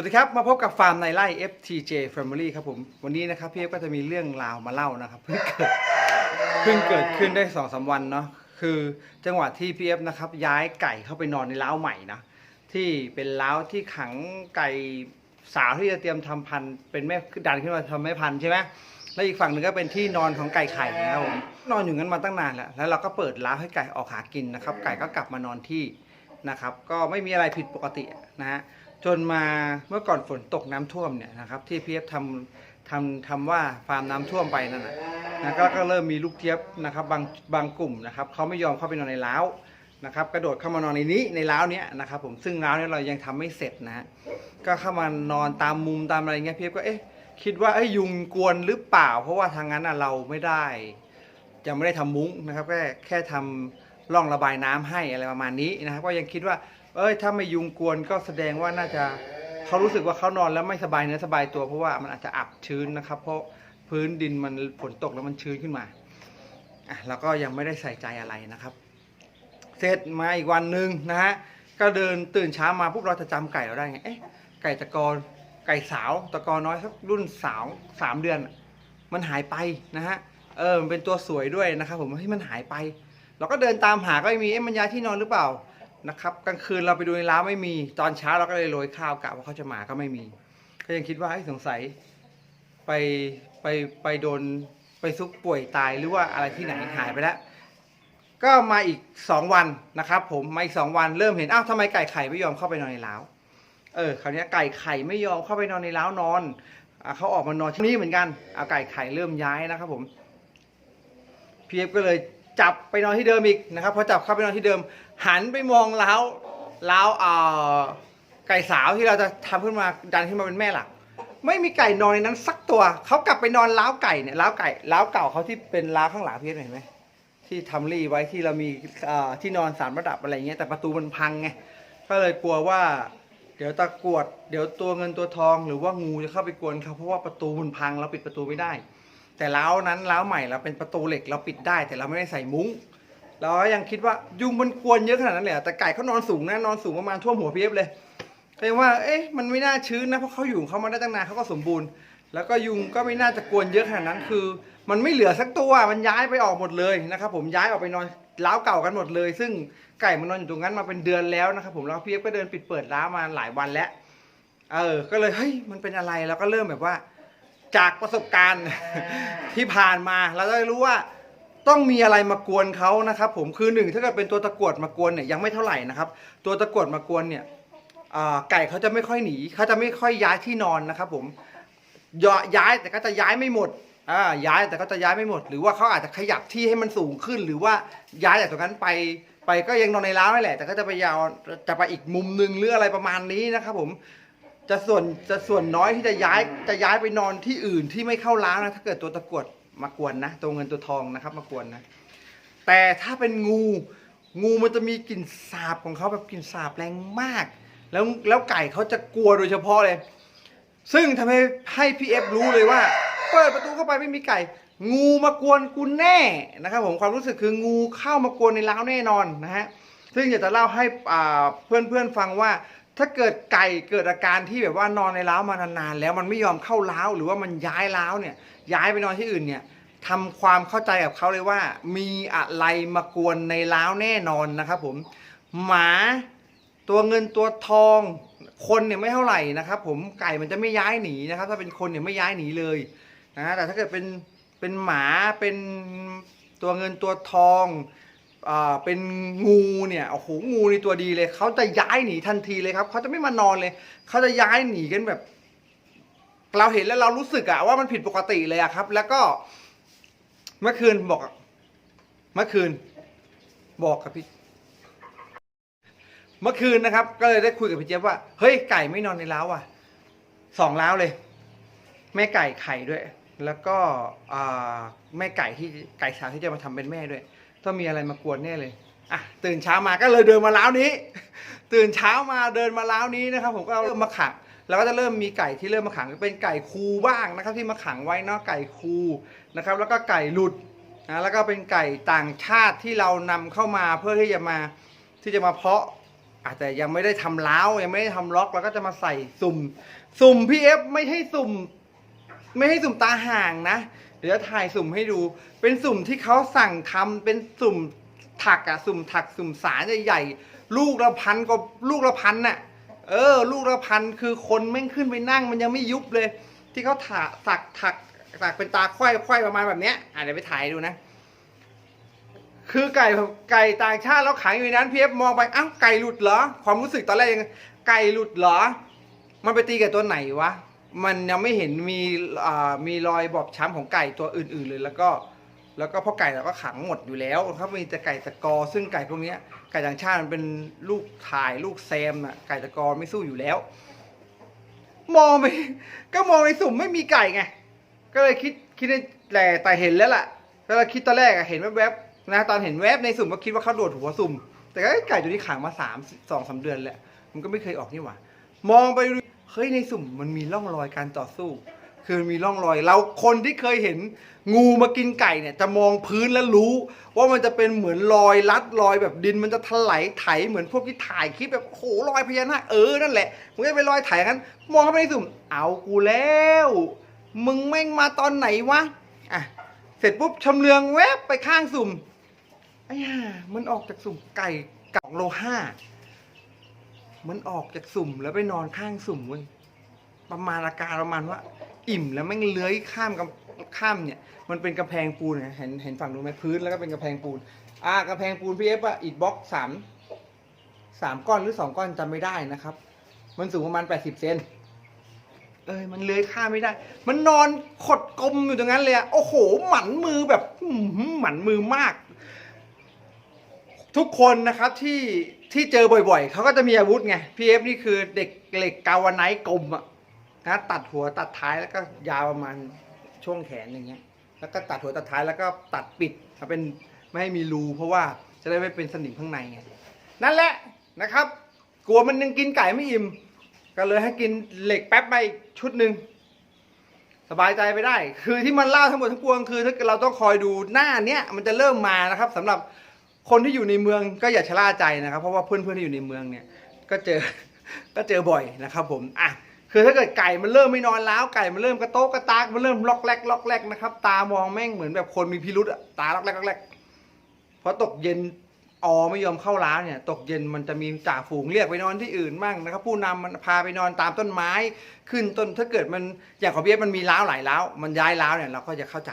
วัสดีครับ มาพบกับฟาร์มในไร่ FTJ Family ครับผม วันนี้นะครับพี่เอฟก็จะมีเรื่องราวมาเล่านะครับเพิ่งเกิดเพิ่งเกิดขึ้นได้สองสามวันเนาะคือจังหวะที่พี่เอฟนะครับย้ายไก่เข้าไปนอนในเล้าใหม่นะที่เป็นเล้าที่ขังไก่สาวที่จะเตรียมทำพันธุ์เป็นแม่ดันขึ้นมาทำแม่พันธุ์ใช่ไหมแล้วอีกฝั่งหนึ่งก็เป็นที่นอนของไก่ไข่นะครับผมนอนอยู่งั้นมาตั้งนานแล้วแล้วเราก็เปิดเล้าให้ไก่ออกหากินนะครับ ไก่ก็กลับมานอนที่นะครับ ก็ไม่มีอะไรผิดปกตินะฮะ จนมาเมื่อก่อนฝนตกน้ำท่วมเนี่ยนะครับที่พีเอฟทำทำทำว่าฟาร์มน้ำท่วมไปนั่นนะนะก็ก็เริ่มมีลูกเจี๊ยบนะครับบางบางกลุ่มนะครับเขาไม่ยอมเข้าไปนอนในเล้านะครับกระโดดเข้ามานอนในนี้ในเล้าเนี้ยนะครับผมซึ่งเล้าเนี้ยเรายังทำไม่เสร็จนะฮะก็เข้ามานอนตามมุมตามอะไรเงี้ยพีเอฟก็เอ๊ะคิดว่าเอ้ยยุงกวนหรือเปล่า เพราะว่าทางนั้นน่ะเราไม่ได้ยังไม่ได้ทำมุ้งนะครับแค่แค่ทำร่องระบายน้ำให้อะไรประมาณนี้นะครับก็ยังคิดว่า เอ้ยถ้าไม่ยุงกวนก็แสดงว่าน่าจะเขารู้สึกว่าเขานอนแล้วไม่สบายเนื้อสบายตัวเพราะว่ามันอาจจะอับชื้นนะครับ เพราะพื้นดินมันฝนตกแล้วมันชื้นขึ้นมาอะเราก็ยังไม่ได้ใส่ใจอะไรนะครับ เสร็จมาอีกวันหนึ่งนะฮะก็เดินตื่นเช้ามาปุ๊บเราจะจำไก่เราได้ไงเอ๊ะไก่ตะกอนไก่สาวตะกอน้อยสักรุ่นสาวสามเดือน มันหายไปนะฮะเออมันเป็นตัวสวยด้วยนะครับผมที่มันหายไป เราก็เดินตามหาก็ไม่มีเอ๊ะมันย้ายที่นอนหรือเปล่า นะครับกลางคืนเราไปดูในร้านไม่มี ตอนเช้าเราก็เลยโรยข้าวกะว่าเขาจะมาก็ไม่มี ก็ยังคิดว่าไอ้สงสัยไปไปไปโดนไปซุกป่วยตายหรือว่าอะไรที่ไหนหายไปแล้ว ก็มาอีกสองวันนะครับผมมาอีกสองวันเริ่มเห็นอ้าวทำไมไก่ไข่ไม่ยอมเข้าไปนอนในเล้าวเออคราวนี้ไก่ไข่ไม่ยอมเข้าไปนอนในเล้าวนอนอเขาออกมานอนที่นี่เหมือนกันเอาไก่ไข่เริ่มย้ายนะครับผมพีเอฟก็เลยจับไปนอนที่เดิมอีกนะครับพอจับเข้าไปนอนที่เดิม หันไปมองเล้าเล้าเอ่อไก่สาวที่เราจะทำขึ้นมาดันขึ้นมาเป็นแม่หลัก ไม่มีไก่นอนในนั้นสักตัวเขากลับไปนอนเล้าไก่เนี่ยเล้าไก่เล้าเก่าเขาที่เป็นเล้าข้างหลังพี่เห็นไหมที่ทำรีไว้ที่เรามีเอ่อที่นอนสามระดับอะไรเงี้ยแต่ประตูมันพังไงก็เลยกลัวว่า เดี๋ยวตะกรวด เดี๋ยวตัวเงินตัวทองหรือว่างูจะเข้าไปกวนเขาเพราะว่าประตูมันพังเราปิดประตูไม่ได้ แต่เล้านั้นเล้าใหม่เราเป็นประตูเหล็กเราปิดได้ แต่เราไม่ได้ใส่มุ้ง เรายังคิดว่ายุงมันกวนเยอะขนาดนั้นเลยเหรอแต่ไก่เขานอนสูงนะนอนสูงประมาณท่วมหัวพีเอฟเลยแต่ว่า เอ๊ะมันไม่น่าชื้นนะเพราะเขาอยู่ของเขามาได้ตั้งนานเขาก็สมบูรณ์ แล้วก็ยุงก็ไม่น่าจะกวนเยอะขนาดนั้นคือ มันไม่เหลือสักตัวมันย้ายไปออกหมดเลยนะครับผมย้ายออกไปนอนล้าเก่ากันหมดเลย ซึ่งไก่มันนอนอยู่ตรงนั้นมาเป็นเดือนแล้วนะครับผมแล้วพีเอฟก็เดินปิดเปิดร้านมาหลายวันแล้วเออ ก็เลยเฮ้ยมันเป็นอะไรแล้วก็เริ่มแบบว่า จากประสบการณ์ที่ผ่านมาเราได้รู้ว่า ต้องมีอะไรมากวนเขานะครับผมคือหนึ่งถ้าเกิดเป็นตัวตะกรวดมากวนเนี่ยยังไม่เท่าไหร่นะครับ ตัวตะกรวดมากวนเนี่ยไก่เขาจะไม่ค่อยหนีเขาจะไม่ค่อยย้ายที่นอนนะครับผมย้ายแต่ก็จะย้ายไม่หมดอ่าย้ายแต่ก็จะย้ายไม่หมด หรือว่าเขาอาจจะขยับที่ให้มันสูงขึ้น หรือว่าย้ายจากตรงนั้นไปไปก็ยังนอนในร้านนั่นแหละ แต่ก็จะไปยาวจะไปอีกมุมหนึ่งหรืออะไรประมาณนี้นะครับผมจะส่วนจะส่วนน้อยที่จะย้ายจะย้ายไปนอนที่อื่นที่ไม่เข้าร้านนะถ้าเกิดตัวตะกรวด มากวนนะตัวเงินตัวทองนะครับมากวนนะแต่ถ้าเป็นงูงูมันจะมีกลิ่นสาบของเขาแบบกลิ่นสาบแรงมาก แล้วแล้วไก่เขาจะกลัวโดยเฉพาะเลย ซึ่งทำให้ให้พี่เอฟรู้เลยว่า เปิดประตูเข้าไปไม่มีไก่ งูมากวนกูแน่นะครับผมความรู้สึกคืองูเข้ามากวนในร้าวแน่นอนนะฮะซึ่งอยากจะเล่าให้อ่าเพื่อนๆฟังว่า ถ้าเกิดไก่เกิดอาการที่แบบว่านอนในร้าวมานานๆแล้วมันไม่ยอมเข้าร้าวหรือว่ามันย้ายร้าวเนี่ย ย้ายไปนอนที่อื่นเนี่ยทำความเข้าใจกับเขาเลยว่า มีอะไรมากวนในร้าวแน่นอนนะครับผมหมาตัวเงินตัวทองคนเนี่ยไม่เท่าไหร่นะครับ ผมไก่มันจะไม่ย้ายหนีนะครับ ถ้าเป็นคนเนี่ยไม่ย้ายหนีเลยนะแต่ถ้าเกิดเป็นเป็นหมาเป็นตัวเงินตัวทอง เป็นงูเนี่ยโอ้โหงูในตัวดีเลยเขาจะย้ายหนีทันทีเลยครับเขาจะไม่มานอนเลยเขาจะย้ายหนีกันแบบ เราเห็นแล้วเรารู้สึกอะว่ามันผิดปกติเลยอะครับ แล้วก็ เมื่อคืนบอก เมื่อคืน บอกกับพี่ เมื่อคืนนะครับ ก็เลยได้คุยกับพี่เจี๊ยบว่าเฮ้ยไก่ไม่นอนในเล้าอะสองเล้าเลย แม่ไก่ไข่ด้วย แล้วก็แม่ไก่ที่ไก่สาวที่จะมาทำเป็นแม่ด้วย ต้องมีอะไรมากวนแน่เลยอะตื่นเช้ามาก็เลยเดินมาล้านี้ ตื่นเช้ามาเดินมาล้านี้นะครับผมก็เริ่มมาขังแล้วก็จะเริ่มมีไก่ที่เริ่มมาขังเป็นไก่คูบ้างนะครับ ที่มาขังไว้เนาะไก่คูนะครับ แล้วก็ไก่หลุดนะแล้วก็เป็นไก่ต่างชาติที่เรานำเข้ามาเพื่อที่จะมาที่จะมาเพาะอาจจะยังไม่ได้ทำล้าวยังไม่ได้ทำล็อกแล้วก็จะมาใส่สุ่ม สุ่มพี่เอฟไม่ให้สุ่ม ไม่ให้สุ่มตาห่างนะ เดี๋ยวจะถ่ายสุ่มให้ดู เป็นสุ่มที่เขาสั่งทำเป็นสุ่มถักอะสุ่มถักสุ่มสารใหญ่ๆลูกละพันก็ลูกละพันน่ะเออ ลูกละพันคือคนแม่งขึ้นไปนั่งมันยังไม่ยุบเลย ที่เขาถาถักถักถักเป็นตาควายควายประมาณแบบเนี้ยอะเดี๋ยวไปถ่ายดูนะคือไก่ไก่ต่างชาติแล้วขังอยู่ในนั้นพีเอฟมองไปอ้าวไก่หลุดเหรอ ความรู้สึกตอนแรกยังไก่หลุดเหรอ มันไปตีกับตัวไหนวะ มันยังไม่เห็นมีอ่ามีรอยบอบช้ำของไก่ตัวอื่น ๆ เลย แล้วก็ แล้วก็เพราะไก่เราก็ขังหมดอยู่แล้วครับมีแต่ไก่ตะกอ ซึ่งไก่พวกเนี้ยไก่ต่างชาติมันเป็นลูกถ่ายลูกแซมน่ะไก่ตะกอไม่สู้อยู่แล้ว มองไป ก็มองในสุ่มไม่มีไก่ไงก็เลยคิดคิดในแต่แต่เห็นแล้วล่ะก็เลยคิดตอนแรกอะเห็นแวบๆนะตอนเห็นแวบในสุ่มก็คิดว่าเขาโดดหัวสุ่ม แต่ก็ไก่ตัวนี้ขังมาสามสองสามเดือนแหล้วมันก็ไม่เคยออกนี่หว่ามองไป เฮ้ยในสุ่มมันมีร่องรอยการต่อสู้ คือมีร่องรอยเราคนที่เคยเห็นงูมากินไก่เนี่ย จะมองพื้นแล้วรู้ ว่ามันจะเป็นเหมือนรอยลัดรอยแบบดินมันจะถลายไถเหมือนพวกที่ถ่ายคลิปแบบโอ้โหรอยพญานาคเออนั่นแหละมันก็เป็นรอยไถกันมองเข้าไปในสุ่ม เอากูแล้ว มึงแม่งมาตอนไหนวะอะเสร็จปุ๊บชำเลืองแวบไปข้างสุ่มไอ้ห่ามันออกจากสุ่มไก่กับโลห้า มันออกจากสุ่มแล้วไปนอนข้างสุ่มเว้ยประมาณอาการประมาณว่า อิ่มแล้วแม่งเลื้อยข้ามกับข้ามเนี่ย มันเป็นกำแพงปูนเห็นเห็นฝั่งดูไหมพื้นแล้วก็เป็นกำแพงปูน อ่ากำแพงปูนพี่เอฟอะอิฐบล็อกสามสามก้อนหรือสองก้อนจำไม่ได้นะครับ มันสูงประมาณแปดสิบเซนเอ้ยมันเลื้อยข้ามไม่ได้ มันนอนขดกลมอยู่ตรงนั้นเลยอะโอ้โห หมันมือแบบหมันมือมาก ทุกคนนะครับที่ ที่เจอบ่อยๆ เขาก็จะมีอาวุธไงพีเอฟนี่คือเด็กเหล็กกาวไนท์กลมอะนะตัดหัวตัดท้ายแล้วก็ยาวประมาณช่วงแขนอย่างเงี้ย แล้วก็ตัดหัวตัดท้ายแล้วก็ตัดปิดเอาเป็นไม่ให้มีรูเพราะว่าจะได้ไม่เป็นสนิมข้างในไงนั่นแหละนะครับ กลัวมันยังกินไก่ไม่อิ่ม ก็เลยให้กินเหล็กแป๊บไปชุดหนึ่งสบายใจไปได้ คือที่มันเล่าทั้งหมดทั้งปวงคือถ้าเกิดเราต้องคอยดูหน้าเนี้ยมันจะเริ่มมานะครับสำหรับ คนที่อยู่ในเมืองก็อย่าชะล่าใจนะครับ เพราะว่าเพื่อนๆที่อยู่ในเมืองเนี่ยก็เจอก็เจอบ่อยนะครับผมอะคือถ้าเกิดไก่มันเริ่มไม่นอนแล้วไก่มันเริ่มกระโตกกระตากมันเริ่มล็อกแรกล็อกแรกนะครับ ตามองแม่งเหมือนแบบคนมีพิรุษอะตาล็อกแรกล็อกแรกพอตกเย็นออไม่ยอมเข้าร้านเนี่ย ตกเย็นมันจะมีจ่าฝูงเรียกไปนอนที่อื่นมั่งนะครับผู้นำมันพาไปนอนตามต้นไม้ ขึ้นต้นถ้าเกิดมันอย่างของเบียมันมีร้าวหลายร้าวมันย้ายร้าวเนี่ยเราก็จะเข้าใจ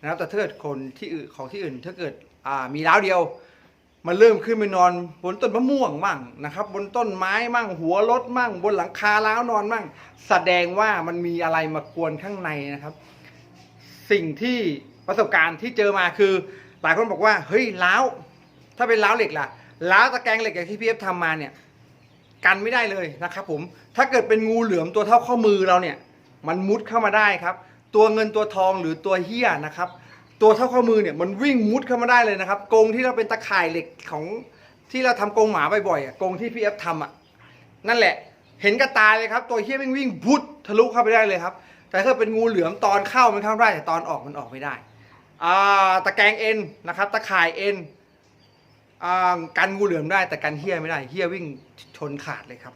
นะครับแต่ถ้าเกิดคนที่อื่นของที่อื่นถ้าเกิดมีร้าวเดียว มันเริ่มขึ้นไปนอนบนต้นมะม่วงมั่งนะครับ บนต้นไม้มั่ง หัวรถมั่ง บนหลังคาล้าวนอนมั่ง แสดงว่ามันมีอะไรมากวนข้างในนะครับ สิ่งที่ประสบการณ์ที่เจอมาคือ หลายคนบอกว่า เฮ้ยล้าวถ้าเป็นล้าวเหล็กล่ะล้าวตะแกรงเหล็กอย่างที่พี่เอฟทำมาเนี่ย กันไม่ได้เลยนะครับ ผมถ้าเกิดเป็นงูเหลือมตัวเท่าข้อมือเราเนี่ย มันมุดเข้ามาได้ครับ ตัวเงินตัวทองหรือตัวเฮี้ยนะครับ ตัวเท่าข้อมือเนี่ยมันวิ่งมุดเข้ามาได้เลยนะครับกรงที่เราเป็นตะข่ายเหล็กของที่เราทำกรงหมาบ่อยๆอะกรงที่พี่เอฟทำอะนั่นแหละ เห็นกระตายเลยครับ ตัวเฮี้ยมันวิ่งพุดทะลุเข้าไปได้เลยครับ แต่ถ้าเป็นงูเหลือมตอนเข้ามันเข้าได้แต่ตอนออกมันออกไม่ได้อ่าตะแกรงเอ็นนะครับตะข่ายเอ็นอ่ากันงูเหลือมได้แต่กันเฮี้ยไม่ได้เฮี้ยวิ่งชนขาดเลยครับ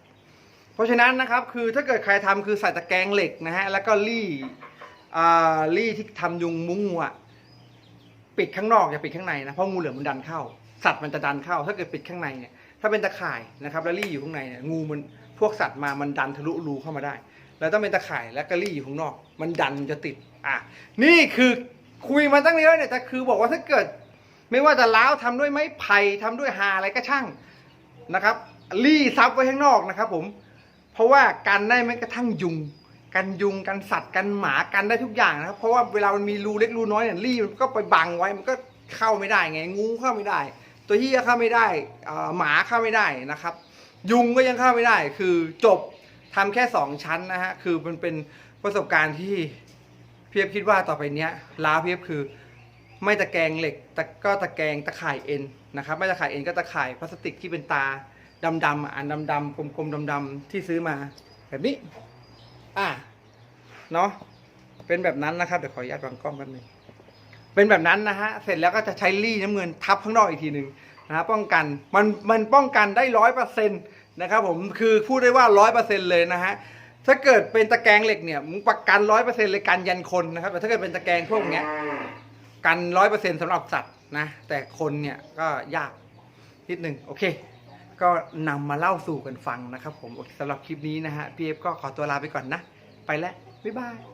เพราะฉะนั้นนะครับคือถ้าเกิดใครทำคือใส่ตะแกรงเหล็กนะฮะแล้วก็รี่อ่ารี่ที่ทำยุงมุ้งงูอะ ปิดข้างนอกอย่าปิดข้างในนะเพราะงูเหลือมมันดันเข้า สัตว์มันจะดันเข้า ถ้าเกิดปิดข้างในเนี่ยถ้าเป็นตะข่ายนะครับแล้วรี่อยู่ข้างในเนี่ยงูมันพวกสัตว์มามันดันทะลุรูเข้ามาได้ แล้วต้องเป็นตะข่ายแล้วก็รี่อยู่ข้างนอก มันดันจะติดอะนี่คือคุยมาตั้งเยอะเนี่ยแต่คือบอกว่าถ้าเกิด ไม่ว่าจะล้าวทำด้วยไม้ไผ่ทำด้วยหาอะไรก็ช่างนะครับรี่ซับไว้ข้างนอกนะครับ ผม เพราะว่ากันได้แม้กระทั่งยุง กันยุงกันสัตว์กันหมากันได้ทุกอย่างนะครับ เพราะว่าเวลามันมีรูเล็กรูน้อยเนี่ยรีมันก็ไปบังไว้มันก็เข้าไม่ได้ไงงูเข้าไม่ได้ ตัวเหี้ยเข้าไม่ได้หมาเข้าไม่ได้นะครับ ยุงก็ยังเข้าไม่ได้ คือจบทำแค่สองชั้นนะฮะคือมันเป็นประสบการณ์ที่เพียบคิดว่าต่อไปเนี้ยล้าเพียบคือไม่ตะแกรงเหล็กแต่ก็ตะแกรงตะข่ายเอ็นนะครับไม่ตะข่ายเอ็นก็ตะข่ายพลาสติกที่เป็นตาดำๆอันดำๆกลมๆดำๆที่ซื้อมาแบบนี้ อะเนาะเป็นแบบนั้นนะครับเดี๋ยวขออนุญาตวางกล้องแป๊บนึงเป็นแบบนั้นนะฮะเสร็จแล้วก็จะใช้รี่น้ำเงินทับข้างนอกอีกทีหนึ่งนะฮะป้องกันมันมันป้องกันได้ร้อยเปอร์เซ็นต์นะครับผมคือพูดได้ว่าร้อยเปอร์เซ็นต์เลยนะฮะถ้าเกิดเป็นตะแกรงเหล็กเนี่ยมึงประกันร้อยเปอร์เซ็นต์เลยกันยันคนนะครับแต่ถ้าเกิดเป็นตะแกรงพวกเนี้ยกันร้อยเปอร์เซ็นต์สำหรับสัตว์นะแต่คนเนี่ยก็ยากนิดหนึ่งโอเค ก็นำมาเล่าสู่กันฟังนะครับผมสำหรับคลิปนี้นะฮะพี่เอฟก็ขอตัวลาไปก่อนนะ ไปแล้วบ๊ายบาย